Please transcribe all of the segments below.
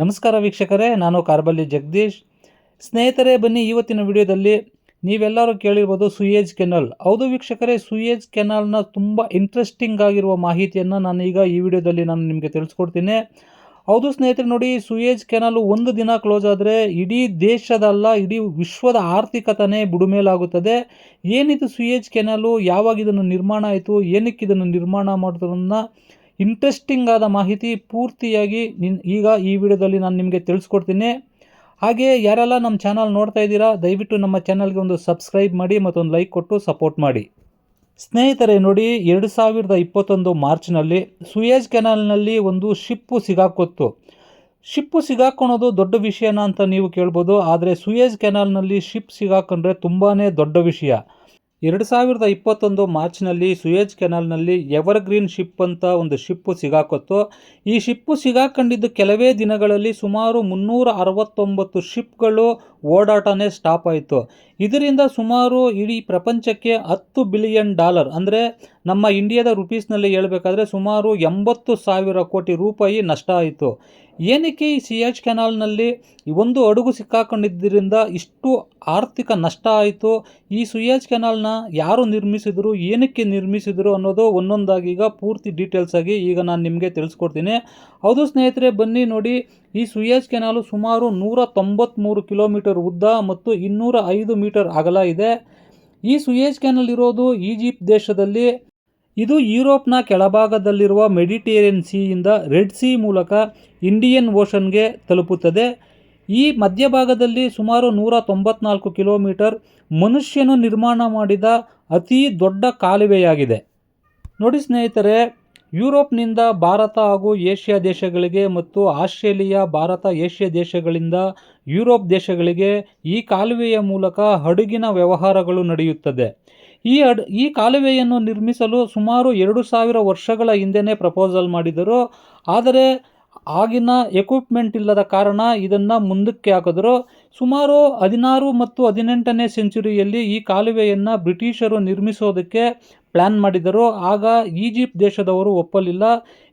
ನಮಸ್ಕಾರ ವೀಕ್ಷಕರೇ, ನಾನು ಕಾರ್ಬಲ್ಲಿ ಜಗದೀಶ್. ಸ್ನೇಹಿತರೇ, ಬನ್ನಿ ಇವತ್ತಿನ ವಿಡಿಯೋದಲ್ಲಿ ನೀವೆಲ್ಲರೂ ಕೇಳಿರ್ಬೋದು ಸುಯೇಜ್ ಕೆನಲ್ ಹೌದು ವೀಕ್ಷಕರೇ ಸುಯೇಜ್ ಕೆನಾಲ್ನ ತುಂಬ ಇಂಟ್ರೆಸ್ಟಿಂಗ್ ಆಗಿರುವ ಮಾಹಿತಿಯನ್ನು ನಾನು ಈಗ ಈ ವಿಡಿಯೋದಲ್ಲಿ ನಾನು ನಿಮಗೆ ತಿಳಿಸ್ಕೊಡ್ತೀನಿ. ಹೌದು ಸ್ನೇಹಿತರೆ, ನೋಡಿ ಸುಯೇಜ್ ಕೆನಾಲ್ ಒಂದು ದಿನ ಕ್ಲೋಸ್ ಆದರೆ ಇಡೀ ದೇಶದಲ್ಲ ಇಡೀ ವಿಶ್ವದ ಆರ್ಥಿಕತೆನೇ ಬುಡುಮೇಲಾಗುತ್ತದೆ. ಏನಿದು ಸುಯೇಜ್ ಕೆನಾಲು ಯಾವಾಗ ಇದನ್ನು ನಿರ್ಮಾಣ ಆಯಿತು? ಏನಕ್ಕೆ ಇದನ್ನು ನಿರ್ಮಾಣ ಮಾಡೋದನ್ನ ಇಂಟ್ರೆಸ್ಟಿಂಗ್ ಆದ ಮಾಹಿತಿ ಪೂರ್ತಿಯಾಗಿ ನಿನ್ ಈಗ ಈ ವಿಡಿಯೋದಲ್ಲಿ ನಾನು ನಿಮಗೆ ತಿಳಿಸ್ಕೊಡ್ತೀನಿ. ಹಾಗೆ ಯಾರೆಲ್ಲ ನಮ್ಮ ಚಾನಲ್ ನೋಡ್ತಾ ಇದ್ದೀರಾ, ದಯವಿಟ್ಟು ನಮ್ಮ ಚಾನಲ್ಗೆ ಒಂದು ಸಬ್ಸ್ಕ್ರೈಬ್ ಮಾಡಿ ಮತ್ತೊಂದು ಲೈಕ್ ಕೊಟ್ಟು ಸಪೋರ್ಟ್ ಮಾಡಿ. ಸ್ನೇಹಿತರೆ, ನೋಡಿ, ಎರಡು ಸಾವಿರದ ಇಪ್ಪತ್ತೊಂದು ಮಾರ್ಚ್ನಲ್ಲಿ ಸುಯೇಜ್ ಕೆನಾಲ್ನಲ್ಲಿ ಒಂದು ಶಿಪ್ಪು ಸಿಗಾಕೊತ್ತು. ಶಿಪ್ಪು ಸಿಗಾಕೊಳೋದು ದೊಡ್ಡ ವಿಷಯನ ಅಂತ ನೀವು ಕೇಳ್ಬೋದು, ಆದರೆ ಸುಯೇಜ್ ಕೆನಾಲ್ನಲ್ಲಿ ಶಿಪ್ ಸಿಗಾಕೊಂಡ್ರೆ ತುಂಬಾ ದೊಡ್ಡ ವಿಷಯ. ಎರಡು ಸಾವಿರದ ಇಪ್ಪತ್ತೊಂದು ಮಾರ್ಚ್ನಲ್ಲಿ ಸುಯೇಜ್ ಕೆನಾಲ್ನಲ್ಲಿ ಎವರ್ ಗ್ರೀನ್ ಶಿಪ್ ಅಂತ ಒಂದು ಶಿಪ್ಪು ಸಿಗಾಕೊತ್ತು. ಈ ಶಿಪ್ಪು ಸಿಗಾಕೊಂಡಿದ್ದು ಕೆಲವೇ ದಿನಗಳಲ್ಲಿ ಸುಮಾರು ಮುನ್ನೂರ ಅರವತ್ತೊಂಬತ್ತು ಶಿಪ್ಗಳು ಓಡಾಟನೇ ಸ್ಟಾಪ್ ಆಯಿತು. ಇದರಿಂದ ಸುಮಾರು ಇಡೀ ಪ್ರಪಂಚಕ್ಕೆ ಹತ್ತು ಬಿಲಿಯನ್ ಡಾಲರ್ ಅಂದರೆ ನಮ್ಮ ಇಂಡಿಯಾದ ರುಪೀಸ್ನಲ್ಲಿ ಹೇಳಬೇಕಾದ್ರೆ ಸುಮಾರು ಎಂಬತ್ತು ಸಾವಿರ ಕೋಟಿ ರೂಪಾಯಿ ನಷ್ಟ ಆಯಿತು. ಏನಕ್ಕೆ ಈ ಸಿ ಎಚ್ ಕೆನಾಲ್ನಲ್ಲಿ ಒಂದು ಅಡುಗು ಸಿಕ್ಕಾಕೊಂಡಿದ್ದರಿಂದ ಇಷ್ಟು ಆರ್ಥಿಕ ನಷ್ಟ ಆಯಿತು? ಈ ಸುಯಾಜ್ ಕೆನಾಲ್ನ ಯಾರು ನಿರ್ಮಿಸಿದರು, ಏನಕ್ಕೆ ನಿರ್ಮಿಸಿದರು ಅನ್ನೋದು ಒಂದೊಂದಾಗಿ ಈಗ ಪೂರ್ತಿ ಡೀಟೇಲ್ಸ್ ಆಗಿ ಈಗ ನಾನು ನಿಮಗೆ ತಿಳಿಸ್ಕೊಡ್ತೀನಿ. ಹೌದು ಸ್ನೇಹಿತರೆ, ಬನ್ನಿ ನೋಡಿ ಈ ಸುಯೇಜ್ ಕೆನಾಲು ಸುಮಾರು ನೂರ ತೊಂಬತ್ತ್ಮೂರು ಕಿಲೋಮೀಟರ್ ಉದ್ದ ಮತ್ತು ಇನ್ನೂರ ಐದು ಮೀಟರ್ ಅಗಲ ಇದೆ. ಈ ಸುಯೇಜ್ ಕೆನಲ್ ಇರೋದು ಈಜಿಪ್ಟ್ ದೇಶದಲ್ಲಿ, ಇದು ಯುರೋಪ್ನ ಕೆಳಭಾಗದಲ್ಲಿರುವ ಮೆಡಿಟೇರಿಯನ್ ಸಿಯಿಂದ ರೆಡ್ ಸಿ ಮೂಲಕ ಇಂಡಿಯನ್ ಓಷನ್ಗೆ ತಲುಪುತ್ತದೆ. ಈ ಮಧ್ಯಭಾಗದಲ್ಲಿ ಸುಮಾರು ನೂರ ತೊಂಬತ್ನಾಲ್ಕು ಕಿಲೋಮೀಟರ್ ಮನುಷ್ಯನು ನಿರ್ಮಾಣ ಮಾಡಿದ ಅತಿ ದೊಡ್ಡ ಕಾಲುವೆಯಾಗಿದೆ. ನೋಡಿ ಸ್ನೇಹಿತರೆ ಯುರೋಪ್ನಿಂದ ಭಾರತ ಹಾಗೂ ಏಷ್ಯಾ ದೇಶಗಳಿಗೆ ಮತ್ತು ಆಸ್ಟ್ರೇಲಿಯಾ, ಭಾರತ, ಏಷ್ಯಾ ದೇಶಗಳಿಂದ ಯುರೋಪ್ ದೇಶಗಳಿಗೆ ಈ ಕಾಲುವೆಯ ಮೂಲಕ ಹಡಗಿನ ವ್ಯವಹಾರಗಳು ನಡೆಯುತ್ತದೆ. ಈ ಅಡ್ ಈ ಕಾಲುವೆಯನ್ನು ನಿರ್ಮಿಸಲು ಸುಮಾರು ಎರಡು ಸಾವಿರ ವರ್ಷಗಳ ಹಿಂದೆಯೇ ಪ್ರಪೋಸಲ್ ಮಾಡಿದರು. ಆದರೆ ಆಗಿನ ಎಕ್ವಿಪ್ಮೆಂಟ್ ಇಲ್ಲದ ಕಾರಣ ಇದನ್ನು ಮುಂದಕ್ಕೆ ಹಾಕಿದ್ರು. ಸುಮಾರು ಹದಿನಾರು ಮತ್ತು ಹದಿನೆಂಟನೇ ಸೆಂಚುರಿಯಲ್ಲಿ ಈ ಕಾಲುವೆಯನ್ನು ಬ್ರಿಟಿಷರು ನಿರ್ಮಿಸೋದಕ್ಕೆ ಪ್ಲ್ಯಾನ್ ಮಾಡಿದರು. ಆಗ ಈಜಿಪ್ಟ್ ದೇಶದವರು ಒಪ್ಪಲಿಲ್ಲ.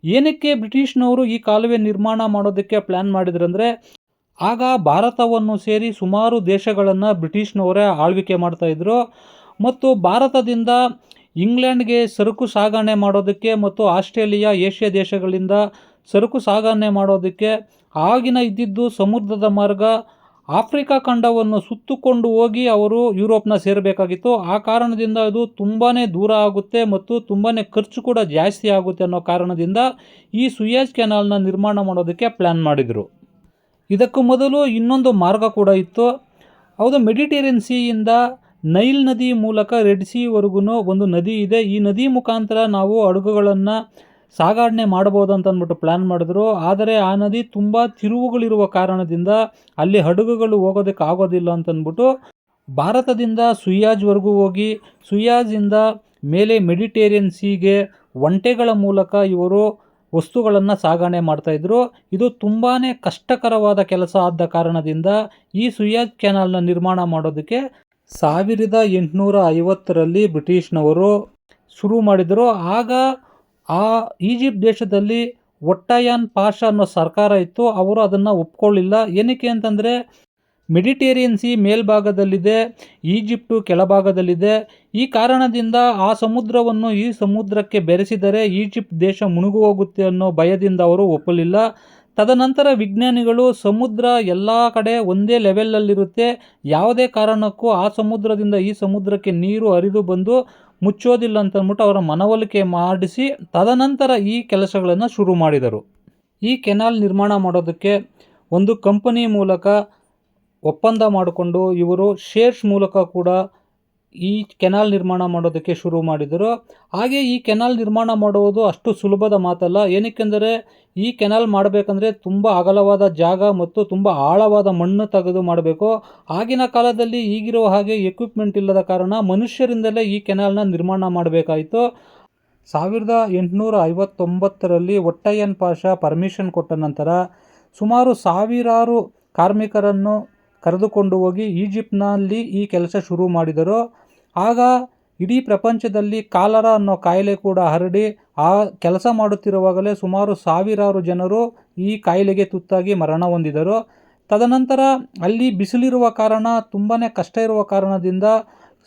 ಏನಕ್ಕೆ ಬ್ರಿಟಿಷ್ನವರು ಈ ಕಾಲುವೆ ನಿರ್ಮಾಣ ಮಾಡೋದಕ್ಕೆ ಪ್ಲ್ಯಾನ್ ಮಾಡಿದ್ರಂದರೆ, ಆಗ ಭಾರತವನ್ನು ಸೇರಿ ಸುಮಾರು ದೇಶಗಳನ್ನು ಬ್ರಿಟಿಷ್ನವರೇ ಆಳ್ವಿಕೆ ಮಾಡ್ತಾಯಿದ್ರು ಮತ್ತು ಭಾರತದಿಂದ ಇಂಗ್ಲೆಂಡ್ಗೆ ಸರಕು ಸಾಗಣೆ ಮಾಡೋದಕ್ಕೆ ಮತ್ತು ಆಸ್ಟ್ರೇಲಿಯಾ, ಏಷ್ಯಾ ದೇಶಗಳಿಂದ ಸರಕು ಸಾಗಣೆ ಮಾಡೋದಕ್ಕೆ ಆಗಿನ ಇದ್ದಿದ್ದು ಸಮುದ್ರದ ಮಾರ್ಗ ಆಫ್ರಿಕಾ ಖಂಡವನ್ನು ಸುತ್ತುಕೊಂಡು ಹೋಗಿ ಅವರು ಯುರೋಪ್ನ ಸೇರಬೇಕಾಗಿತ್ತು. ಆ ಕಾರಣದಿಂದ ಅದು ತುಂಬಾ ದೂರ ಆಗುತ್ತೆ ಮತ್ತು ತುಂಬಾ ಖರ್ಚು ಕೂಡ ಜಾಸ್ತಿ ಆಗುತ್ತೆ ಅನ್ನೋ ಕಾರಣದಿಂದ ಈ ಸುಯಾಜ್ ಕೆನಾಲ್ನ ನಿರ್ಮಾಣ ಮಾಡೋದಕ್ಕೆ ಪ್ಲ್ಯಾನ್ ಮಾಡಿದರು. ಇದಕ್ಕೂ ಮೊದಲು ಇನ್ನೊಂದು ಮಾರ್ಗ ಕೂಡ ಇತ್ತು. ಹೌದು, ಮೆಡಿಟೇರಿಯನ್ ಸೀಯಿಂದ ನೈಲ್ ನದಿ ಮೂಲಕ ರೆಡ್ ಸಿವರೆಗೂ ಒಂದು ನದಿ ಇದೆ. ಈ ನದಿ ಮುಖಾಂತರ ನಾವು ಹಡಗುಗಳನ್ನು ಸಾಗಾಣೆ ಮಾಡ್ಬೋದು ಅಂತ ಅಂದ್ಬಿಟ್ಟು ಪ್ಲ್ಯಾನ್ ಮಾಡಿದ್ರು. ಆದರೆ ಆ ನದಿ ತುಂಬ ತಿರುವುಗಳಿರುವ ಕಾರಣದಿಂದ ಅಲ್ಲಿ ಹಡಗುಗಳು ಹೋಗೋದಕ್ಕೆ ಆಗೋದಿಲ್ಲ ಅಂತಂದ್ಬಿಟ್ಟು ಭಾರತದಿಂದ ಸುಯಾಜ್ವರೆಗೂ ಹೋಗಿ, ಸುಯಾಜಿಂದ ಮೇಲೆ ಮೆಡಿಟೇರಿಯನ್ ಸೀಗೆ ಒಂಟೆಗಳ ಮೂಲಕ ಇವರು ವಸ್ತುಗಳನ್ನು ಸಾಗಣೆ ಮಾಡ್ತಾಯಿದ್ರು ಇದು ತುಂಬಾ ಕಷ್ಟಕರವಾದ ಕೆಲಸ ಆದ ಕಾರಣದಿಂದ ಈ ಸುಯಾಜ್ ಕ್ಯಾನಲ್ನ ನಿರ್ಮಾಣ ಮಾಡೋದಕ್ಕೆ ಸಾವಿರದ ಎಂಟುನೂರ ಐವತ್ತರಲ್ಲಿ ಬ್ರಿಟಿಷ್ನವರು ಶುರು ಮಾಡಿದರು. ಆಗ ಆ ಈಜಿಪ್ಟ್ ದೇಶದಲ್ಲಿ ಒಟ್ಟಯಾನ್ ಪಾಷ ಅನ್ನೋ ಸರ್ಕಾರ ಇತ್ತು, ಅವರು ಅದನ್ನು ಒಪ್ಕೊಳ್ಳಿಲ್ಲ. ಏನಕ್ಕೆ ಅಂತಂದರೆ, ಮೆಡಿಟೇರಿಯನ್ ಸಿ ಮೇಲ್ಭಾಗದಲ್ಲಿದೆ, ಈಜಿಪ್ಟು ಕೆಳಭಾಗದಲ್ಲಿದೆ. ಈ ಕಾರಣದಿಂದ ಆ ಸಮುದ್ರವನ್ನು ಈ ಸಮುದ್ರಕ್ಕೆ ಬೆರೆಸಿದರೆ ಈಜಿಪ್ಟ್ ದೇಶ ಮುಳುಗು ಹೋಗುತ್ತೆ ಅನ್ನೋ ಭಯದಿಂದ ಅವರು ಒಪ್ಪಲಿಲ್ಲ. ತದನಂತರ ವಿಜ್ಞಾನಿಗಳು ಸಮುದ್ರ ಎಲ್ಲ ಕಡೆ ಒಂದೇ ಲೆವೆಲಲ್ಲಿರುತ್ತೆ ಯಾವುದೇ ಕಾರಣಕ್ಕೂ ಆ ಸಮುದ್ರದಿಂದ ಈ ಸಮುದ್ರಕ್ಕೆ ನೀರು ಹರಿದು ಬಂದು ಮುಚ್ಚೋದಿಲ್ಲ ಅಂತಂದ್ಬಿಟ್ಟು ಅವರ ಮನವೊಲಿಕೆ ಮಾಡಿಸಿ ತದನಂತರ ಈ ಕೆಲಸಗಳನ್ನು ಶುರು ಮಾಡಿದರು. ಈ ಕೆನಾಲ್ ನಿರ್ಮಾಣ ಮಾಡೋದಕ್ಕೆ ಒಂದು ಕಂಪನಿ ಮೂಲಕ ಒಪ್ಪಂದ ಮಾಡಿಕೊಂಡು ಇವರು ಶೇರ್ಸ್ ಮೂಲಕ ಕೂಡ ಈ ಕೆನಾಲ್ ನಿರ್ಮಾಣ ಮಾಡೋದಕ್ಕೆ ಶುರು ಮಾಡಿದರು. ಹಾಗೆ ಈ ಕೆನಾಲ್ ನಿರ್ಮಾಣ ಮಾಡುವುದು ಅಷ್ಟು ಸುಲಭದ ಮಾತಲ್ಲ. ಏನಕ್ಕೆಂದರೆ ಈ ಕೆನಾಲ್ ಮಾಡಬೇಕಂದ್ರೆ ತುಂಬ ಅಗಲವಾದ ಜಾಗ ಮತ್ತು ತುಂಬ ಆಳವಾದ ಮಣ್ಣು ತೆಗೆದು ಮಾಡಬೇಕು. ಆಗಿನ ಕಾಲದಲ್ಲಿ ಈಗಿರುವ ಹಾಗೆ ಎಕ್ವಿಪ್ಮೆಂಟ್ ಇಲ್ಲದ ಕಾರಣ ಮನುಷ್ಯರಿಂದಲೇ ಈ ಕೆನಾಲ್ನ ನಿರ್ಮಾಣ ಮಾಡಬೇಕಾಯಿತು. ಸಾವಿರದ ಎಂಟುನೂರ ಐವತ್ತೊಂಬತ್ತರಲ್ಲಿ ಒಟ್ಟಯ್ಯನ್ ಪಾಷ ಪರ್ಮಿಷನ್ ಕೊಟ್ಟ ನಂತರ ಸುಮಾರು ಸಾವಿರಾರು ಕಾರ್ಮಿಕರನ್ನು ಕರೆದುಕೊಂಡು ಹೋಗಿ ಈಜಿಪ್ಟ್ನಲ್ಲಿ ಈ ಕೆಲಸ ಶುರು ಮಾಡಿದರು. ಆಗ ಇಡೀ ಪ್ರಪಂಚದಲ್ಲಿ ಕಾಲರ ಅನ್ನೋ ಕಾಯಿಲೆ ಕೂಡ ಹರಡಿ ಆ ಕೆಲಸ ಮಾಡುತ್ತಿರುವಾಗಲೇ ಸುಮಾರು ಸಾವಿರಾರು ಜನರು ಈ ಕಾಯಿಲೆಗೆ ತುತ್ತಾಗಿ ಮರಣ ಹೊಂದಿದರು. ತದನಂತರ ಅಲ್ಲಿ ಬಿಸಿಲಿರುವ ಕಾರಣ ತುಂಬಾ ಕಷ್ಟ ಇರುವ ಕಾರಣದಿಂದ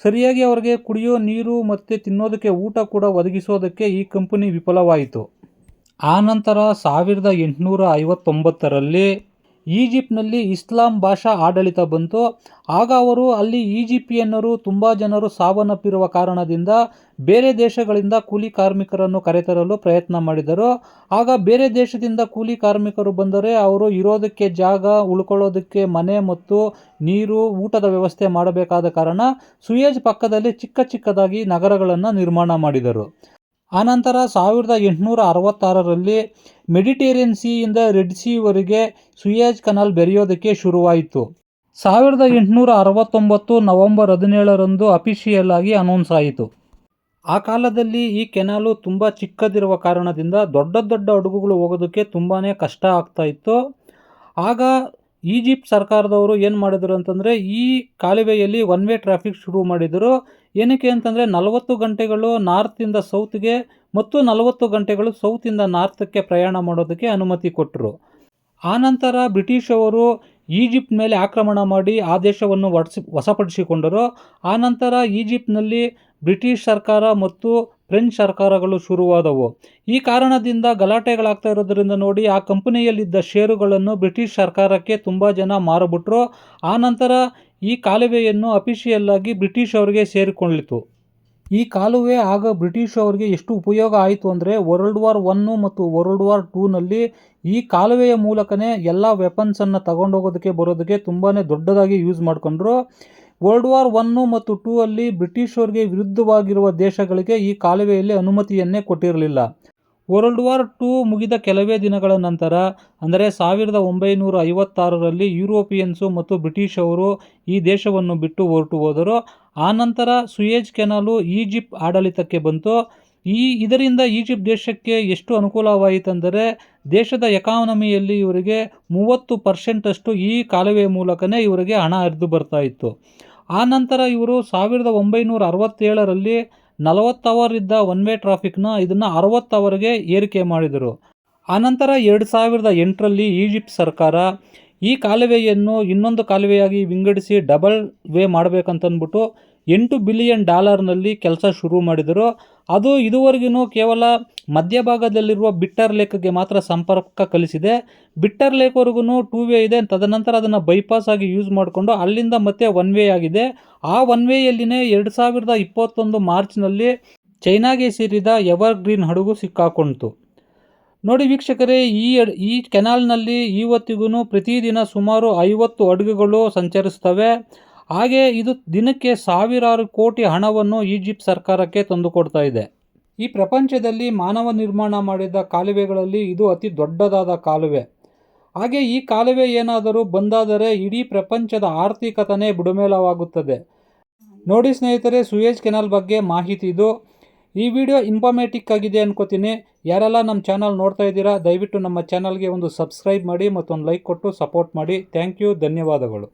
ಸರಿಯಾಗಿ ಅವರಿಗೆ ಕುಡಿಯೋ ನೀರು ಮತ್ತು ತಿನ್ನೋದಕ್ಕೆ ಊಟ ಕೂಡ ಒದಗಿಸೋದಕ್ಕೆ ಈ ಕಂಪನಿ ವಿಫಲವಾಯಿತು. ಆನಂತರ ಸಾವಿರದ ಎಂಟುನೂರ ಐವತ್ತೊಂಬತ್ತರಲ್ಲಿ ಈಜಿಪ್ಟ್ನಲ್ಲಿ ಇಸ್ಲಾಂ ಭಾಷಾ ಆಡಳಿತ ಬಂತು. ಆಗ ಅವರು ಅಲ್ಲಿ ಈಜಿಪ್ಟಿಯನ್ನರು, ತುಂಬ ಜನರು ಸಾವನ್ನಪ್ಪಿರುವ ಕಾರಣದಿಂದ ಬೇರೆ ದೇಶಗಳಿಂದ ಕೂಲಿ ಕಾರ್ಮಿಕರನ್ನು ಕರೆತರಲು ಪ್ರಯತ್ನ ಮಾಡಿದರು. ಆಗ ಬೇರೆ ದೇಶದಿಂದ ಕೂಲಿ ಕಾರ್ಮಿಕರು ಬಂದರೆ ಅವರು ಇರೋದಕ್ಕೆ ಜಾಗ, ಉಳ್ಕೊಳ್ಳೋದಕ್ಕೆ ಮನೆ ಮತ್ತು ನೀರು, ಊಟದ ವ್ಯವಸ್ಥೆ ಮಾಡಬೇಕಾದ ಕಾರಣ ಸುಯೇಜ್ ಪಕ್ಕದಲ್ಲಿ ಚಿಕ್ಕ ಚಿಕ್ಕದಾಗಿ ನಗರಗಳನ್ನು ನಿರ್ಮಾಣ ಮಾಡಿದರು. ಆನಂತರ ಸಾವಿರದ ಎಂಟುನೂರ ಅರವತ್ತಾರರಲ್ಲಿ ಮೆಡಿಟೇರಿಯನ್ ಸಿಯಿಂದ ರೆಡ್ ಸಿವರೆಗೆ ಸುಯೇಜ್ ಕನಾಲ್ ಬೆರೆಯೋದಕ್ಕೆ ಶುರುವಾಯಿತು. ಸಾವಿರದ ಎಂಟುನೂರ ಅರವತ್ತೊಂಬತ್ತು ನವೆಂಬರ್ ಹದಿನೇಳರಂದು ಅಫಿಷಿಯಲ್ ಆಗಿ ಅನೌನ್ಸ್ ಆಯಿತು. ಆ ಕಾಲದಲ್ಲಿ ಈ ಕೆನಾಲು ತುಂಬ ಚಿಕ್ಕದಿರುವ ಕಾರಣದಿಂದ ದೊಡ್ಡ ದೊಡ್ಡ ಹಡಗುಗಳು ಹೋಗೋದಕ್ಕೆ ತುಂಬಾ ಕಷ್ಟ ಆಗ್ತಾ ಇತ್ತು. ಆಗ ಈಜಿಪ್ಟ್ ಸರ್ಕಾರದವರು ಏನು ಮಾಡಿದರು ಅಂತಂದರೆ ಈ ಕಾಲುವೆಯಲ್ಲಿ ಒನ್ ವೇ ಟ್ರಾಫಿಕ್ ಶುರು ಮಾಡಿದರು. ಏನಕ್ಕೆ ಅಂತಂದರೆ ನಲವತ್ತು ಗಂಟೆಗಳು ನಾರ್ತಿಂದ ಸೌತ್ಗೆ ಮತ್ತು ನಲವತ್ತು ಗಂಟೆಗಳು ಸೌತಿಂದ ನಾರ್ತಕ್ಕೆ ಪ್ರಯಾಣ ಮಾಡೋದಕ್ಕೆ ಅನುಮತಿ ಕೊಟ್ಟರು ಆನಂತರ ಬ್ರಿಟಿಷವರು ಈಜಿಪ್ಟ್ ಮೇಲೆ ಆಕ್ರಮಣ ಮಾಡಿ ಆ ದೇಶವನ್ನು ವಡಿಸಿ, ವಶಪಡಿಸಿಕೊಂಡರು. ಆನಂತರ ಈಜಿಪ್ಟ್ನಲ್ಲಿ ಬ್ರಿಟಿಷ್ ಸರ್ಕಾರ ಮತ್ತು ಫ್ರೆಂಚ್ ಸರ್ಕಾರಗಳು ಶುರುವಾದವು. ಈ ಕಾರಣದಿಂದ ಗಲಾಟೆಗಳಾಗ್ತಾ ಇರೋದರಿಂದ ನೋಡಿ ಆ ಕಂಪನಿಯಲ್ಲಿದ್ದ ಷೇರುಗಳನ್ನು ಬ್ರಿಟಿಷ್ ಸರ್ಕಾರಕ್ಕೆ ತುಂಬ ಜನ ಮಾರಬಿಟ್ರು. ಆನಂತರ ಈ ಕಾಲುವೆಯನ್ನು ಅಫಿಷಿಯಲ್ ಆಗಿ ಬ್ರಿಟಿಷ್ ಅವರಿಗೆ ಸೇರಿಕೊಳ್ಳಿತು. ಈ ಕಾಲುವೆ ಆಗ ಬ್ರಿಟಿಷ್ ಅವರಿಗೆ ಎಷ್ಟು ಉಪಯೋಗ ಆಯಿತು ಅಂದರೆ ವರ್ಲ್ಡ್ ವಾರ್ ಒನ್ನು ಮತ್ತು ವರ್ಲ್ಡ್ ವಾರ್ ಟೂನಲ್ಲಿ ಈ ಕಾಲುವೆಯ ಮೂಲಕನೇ ಎಲ್ಲ ವೆಪನ್ಸನ್ನು ತಗೊಂಡೋಗೋದಕ್ಕೆ ಬರೋದಕ್ಕೆ ತುಂಬಾ ದೊಡ್ಡದಾಗಿ ಯೂಸ್ ಮಾಡಿಕೊಂಡ್ರು. ವರ್ಲ್ಡ್ ವಾರ್ ಒನ್ನು ಮತ್ತು ಟೂ ಅಲ್ಲಿ ಬ್ರಿಟಿಷರಿಗೆ ವಿರುದ್ಧವಾಗಿರುವ ದೇಶಗಳಿಗೆ ಈ ಕಾಲುವೆಯಲ್ಲಿ ಅನುಮತಿಯನ್ನೇ ಕೊಟ್ಟಿರಲಿಲ್ಲ. ವರ್ಲ್ಡ್ ವಾರ್ ಟು ಮುಗಿದ ಕೆಲವೇ ದಿನಗಳ ನಂತರ, ಅಂದರೆ ಸಾವಿರದ ಒಂಬೈನೂರ ಐವತ್ತಾರರಲ್ಲಿ ಯುರೋಪಿಯನ್ಸು ಮತ್ತು ಬ್ರಿಟಿಷ್ ಅವರು ಈ ದೇಶವನ್ನು ಬಿಟ್ಟು ಹೊರಟು ಹೋದರು. ಆನಂತರ ಸುಯೇಜ್ ಕೆನಾಲು ಈಜಿಪ್ಟ್ ಆಡಳಿತಕ್ಕೆ ಬಂತು. ಈ ಇದರಿಂದ ಈಜಿಪ್ಟ್ ದೇಶಕ್ಕೆ ಎಷ್ಟು ಅನುಕೂಲವಾಯಿತೆಂದರೆ, ದೇಶದ ಎಕಾನಮಿಯಲ್ಲಿ ಇವರಿಗೆ ಮೂವತ್ತು ಪರ್ಸೆಂಟಷ್ಟು ಈ ಕಾಲುವೆಯ ಮೂಲಕನೇ ಇವರಿಗೆ ಹಣ ಹರಿದು ಬರ್ತಾ ಇತ್ತು. ಆನಂತರ ಇವರು ಸಾವಿರದ ಒಂಬೈನೂರ ಅರವತ್ತೇಳರಲ್ಲಿ ನಲವತ್ತು ಅವರ್ ಇದ್ದ ಒನ್ ವೇ ಟ್ರಾಫಿಕ್ನ ಇದನ್ನು ಅರವತ್ತು ಅವರ್ಗೆ ಏರಿಕೆ ಮಾಡಿದರು. ಆನಂತರ ಎರಡು ಸಾವಿರದ ಎಂಟರಲ್ಲಿ ಈಜಿಪ್ಟ್ ಸರ್ಕಾರ ಈ ಕಾಲುವೆಯನ್ನು ಇನ್ನೊಂದು ಕಾಲುವೆಯಾಗಿ ವಿಂಗಡಿಸಿ ಡಬಲ್ ವೇ ಮಾಡಬೇಕಂತಂದ್ಬಿಟ್ಟು ಎಂಟು ಬಿಲಿಯನ್ ಡಾಲರ್ನಲ್ಲಿ ಕೆಲಸ ಶುರು ಮಾಡಿದರು. ಅದು ಇದುವರೆಗೂ ಕೇವಲ ಮಧ್ಯಭಾಗದಲ್ಲಿರುವ ಬಿಟ್ಟರ್ ಲೇಕ್ಗೆ ಮಾತ್ರ ಸಂಪರ್ಕ ಕಲಿಸಿದೆ. ಬಿಟ್ಟರ್ ಲೇಕ್ವರೆಗೂ ಟೂ ವೇ ಇದೆ. ತದನಂತರ ಅದನ್ನು ಬೈಪಾಸ್ ಆಗಿ ಯೂಸ್ ಮಾಡಿಕೊಂಡು ಅಲ್ಲಿಂದ ಮತ್ತೆ ಒನ್ ವೇ ಆಗಿದೆ. ಆ ಒನ್ ವೇಯಲ್ಲಿನೇ ಎರಡು ಸಾವಿರದ ಇಪ್ಪತ್ತೊಂದು ಮಾರ್ಚ್ನಲ್ಲಿ ಚೈನಾಗೆ ಸೇರಿದ ಎವರ್ ಗ್ರೀನ್ ಹಡಗು ಸಿಕ್ಕಾಕೊಂಡಿತು. ನೋಡಿ ವೀಕ್ಷಕರೇ, ಈ ಈ ಕೆನಾಲ್ನಲ್ಲಿ ಇವತ್ತಿಗೂ ಪ್ರತಿದಿನ ಸುಮಾರು ಐವತ್ತು ಹಡಗುಗಳು ಸಂಚರಿಸ್ತವೆ. ಹಾಗೆ ಇದು ದಿನಕ್ಕೆ ಸಾವಿರಾರು ಕೋಟಿ ಹಣವನ್ನು ಈಜಿಪ್ಟ್ ಸರ್ಕಾರಕ್ಕೆ ತಂದುಕೊಡ್ತಾ ಇದೆ. ಈ ಪ್ರಪಂಚದಲ್ಲಿ ಮಾನವ ನಿರ್ಮಾಣ ಮಾಡಿದ ಕಾಲುವೆಗಳಲ್ಲಿ ಇದು ಅತಿ ದೊಡ್ಡದಾದ ಕಾಲುವೆ. ಹಾಗೆ ಈ ಕಾಲುವೆ ಏನಾದರೂ ಬಂದಾದರೆ ಇಡೀ ಪ್ರಪಂಚದ ಆರ್ಥಿಕತನೇ ಬುಡಮೇಲವಾಗುತ್ತದೆ ನೋಡಿ ಸ್ನೇಹಿತರೆ, ಸುಯೇಜ್ ಕೆನಾಲ್ ಬಗ್ಗೆ ಮಾಹಿತಿ ಇದು. ಈ ವಿಡಿಯೋ ಇನ್ಫಾರ್ಮೇಟಿಕ್ ಆಗಿದೆ ಅನ್ಕೋತೀನಿ. ಯಾರೆಲ್ಲ ನಮ್ಮ ಚಾನಲ್ ನೋಡ್ತಾ ಇದ್ದೀರಾ, ದಯವಿಟ್ಟು ನಮ್ಮ ಚಾನಲ್ಗೆ ಒಂದು ಸಬ್ಸ್ಕ್ರೈಬ್ ಮಾಡಿ ಮತ್ತೊಂದು ಲೈಕ್ ಕೊಟ್ಟು ಸಪೋರ್ಟ್ ಮಾಡಿ. ಥ್ಯಾಂಕ್ ಯು, ಧನ್ಯವಾದಗಳು.